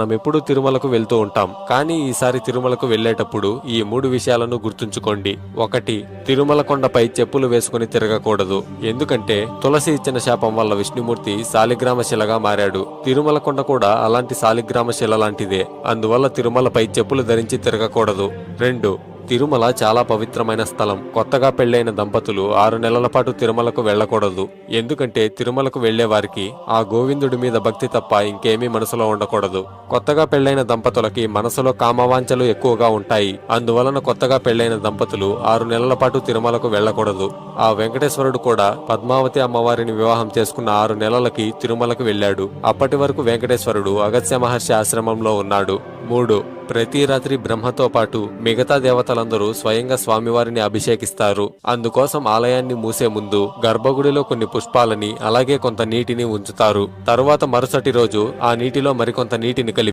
మనం ఎప్పుడు తిరుమలకు వెళ్తూ ఉంటాం. కానీ ఈసారి తిరుమలకు వెళ్ళేటప్పుడు ఈ మూడు విషయాలను గుర్తుంచుకోండి. ఒకటి తిరుమల కొండపై చెప్పులు వేసుకుని తిరగకూడదు. ఎందుకంటే తులసి ఇచ్చిన శాపం వల్ల విష్ణుమూర్తి శాలిగ్రామ శిలగా మారాడు. తిరుమల కొండ కూడా అలాంటి శాలిగ్రామ శిల లాంటిదే. అందువల్ల తిరుమలపై చెప్పులు ధరించి తిరగకూడదు. రెండు తిరుమల చాలా పవిత్రమైన స్థలం. కొత్తగా పెళ్ళైన దంపతులు ఆరు నెలల పాటు తిరుమలకు వెళ్ళకూడదు. ఎందుకంటే తిరుమలకు వెళ్ళే వారికి ఆ గోవిందుడి మీద భక్తి తప్ప ఇంకేమీ మనసులో ఉండకూడదు. కొత్తగా పెళ్ళైన దంపతులకి మనసులో కామవాంఛలు ఎక్కువగా ఉంటాయి. అందువలన కొత్తగా పెళ్ళైన దంపతులు ఆరు నెలల పాటు తిరుమలకు వెళ్ళకూడదు. ఆ వెంకటేశ్వరుడు కూడా పద్మావతి అమ్మవారిని వివాహం చేసుకున్న ఆరు నెలలకి తిరుమలకు వెళ్ళాడు. అప్పటి వరకు వెంకటేశ్వరుడు అగస్త్య మహర్షి ఆశ్రమంలో ఉన్నాడు. మూడు ప్రతి రాత్రి బ్రహ్మతో పాటు మిగతా దేవతలందరూ స్వయంగా స్వామివారిని అభిషేకిస్తారు. అందుకోసం ఆలయాన్ని మూసే ముందు గర్భగుడిలో కొన్ని పుష్పాలని అలాగే కొంత నీటిని ఉంచుతారు. తరువాత మరుసటి రోజు ఆ నీటిలో మరికొంత నీటిని కలిపి